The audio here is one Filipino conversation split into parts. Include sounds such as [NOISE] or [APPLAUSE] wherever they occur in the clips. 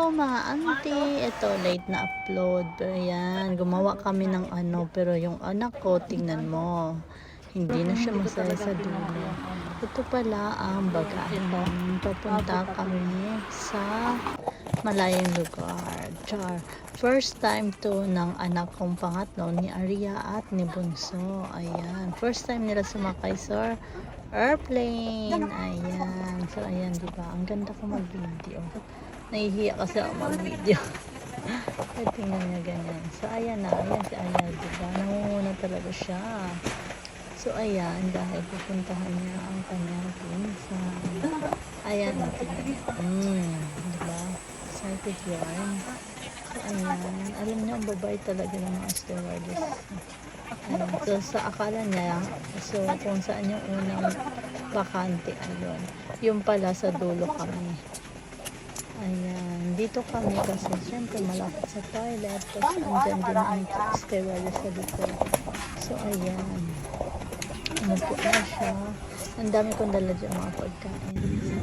Hello mga auntie. Ito, late na upload. Pero yan, gumawa kami ng ano. Pero yung anak ko, tingnan mo. Hindi na siya masaya sa dulo. Ito pala ang bagahan. Papunta kami sa malayang lugar. Char. First time to ng anak kong pangatlo ni Aria at ni Bunso. Ayan. First time nila sumakay sa airplane. Ayan. So, ayan, di ba? Ang ganda ko mag-video. Nahihiya kasi ako mag-video. [LAUGHS] Ay, tingnan niya ganyan. So, ayan na. Ayan si Aya, di ba? Nangunguna talaga siya. So, ayan. Dahil pupuntahan niya ang kanyang pinsan. Ayan, tingnan niya. Mm, di ba? Excited yarn. Ayan. Alam niyo, ang babae talaga ng mga stewardess. Ayan. So, sa akala niya, so, kung saan yung unang bakante, ayun. Yung pala sa dulo kami. Ayan. Dito kami kasi syempre malapit sa toilet. Tapos andyan din ang stewardess sa likod. So, ayan. Umupo na siya. Ang dami kong dala dyan mga pagkain.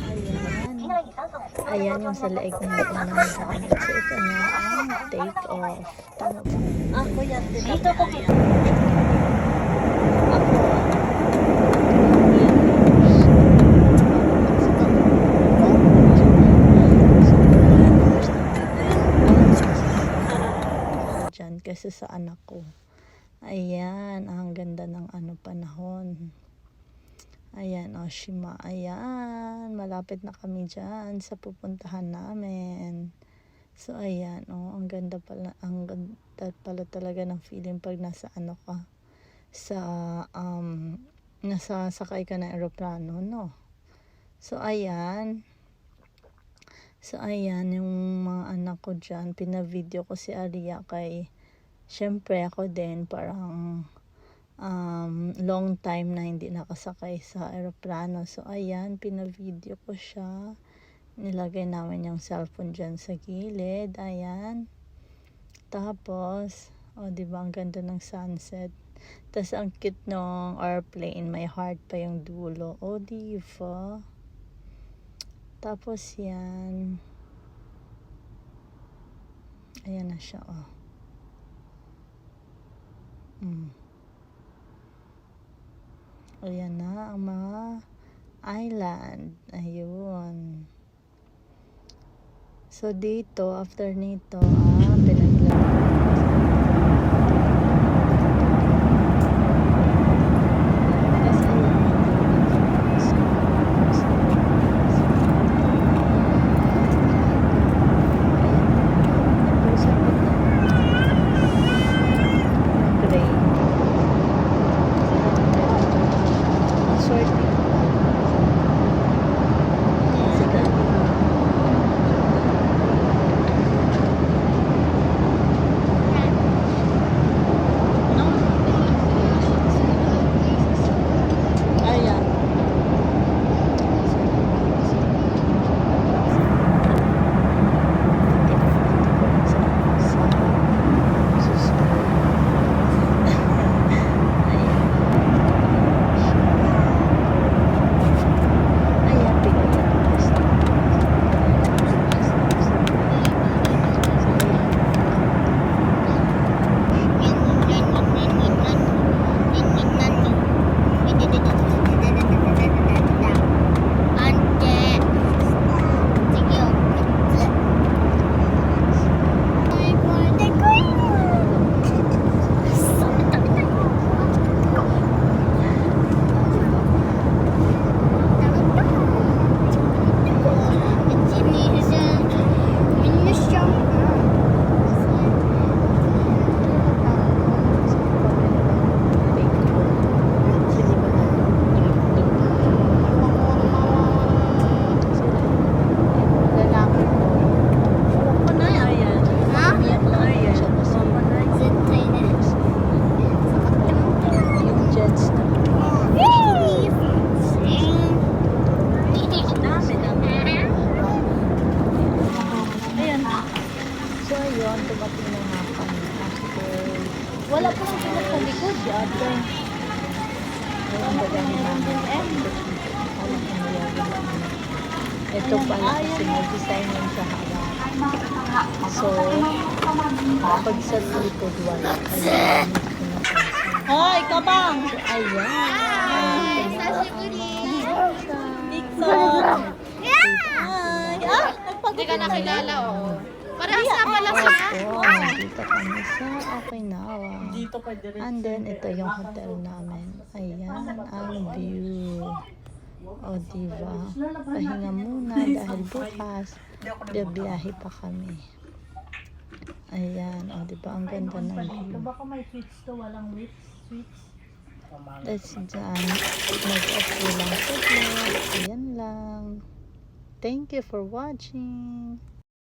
Ayan. Yung sa leeg naman sa amin. So, ito na ang take off. Tama ba? Ako yan. Dito ko. Diyan kasi sa anak ko. Ayan, ang ganda ng ano panahon. Ayan, Oshima. Ayan, malapit na kami dyan sa pupuntahan namin. So, ayan, oh, ang ganda pala, ang ganda pala talaga ng feeling pag nasa ano ka, sa, um, nasa sakay ka ng aeroplano, no? So, ayan. So, ayan, yung mga anak ko dyan, pinavideo ko si Aria kay, syempre ako din, parang, long time na hindi nakasakay sa aeroplano. So, ayan, pinavideo ko siya. Nilagay namin yung cellphone dyan sa gilid. Ayan. Tapos, o, oh, di ba ang ganda ng sunset. Tapos, ang cute ng airplane. May heart pa yung dulo. O, oh, di ba? Tapos, yan. Ayan na siya, oh. Mm. Ayan na ang mga island. Ayun. So, dito, after nito, ah, likod. Ayan, bagay. Alam mo, mayroon lang. Ito pala kasi may design yun sa harap. So, pag sa likod wala. Napansin. Hoy, kabang! Ayan. Dixon! Ay, ah, Hindi ka nakilala, oo. Parehas na pala Opo, sila. dito kami sa Okinawa. Dito pa direct. And then, ito yung hotel namin. Ayan, ang view. O, diba? Pahinga muna dahil bukas, biyahe pa kami. Ayan, o, diba? Ang ganda ng view. Baka may switch to, walang switch. Switch. Let's dyan. Mag-off lang saglit. Ayan lang. Thank you for watching.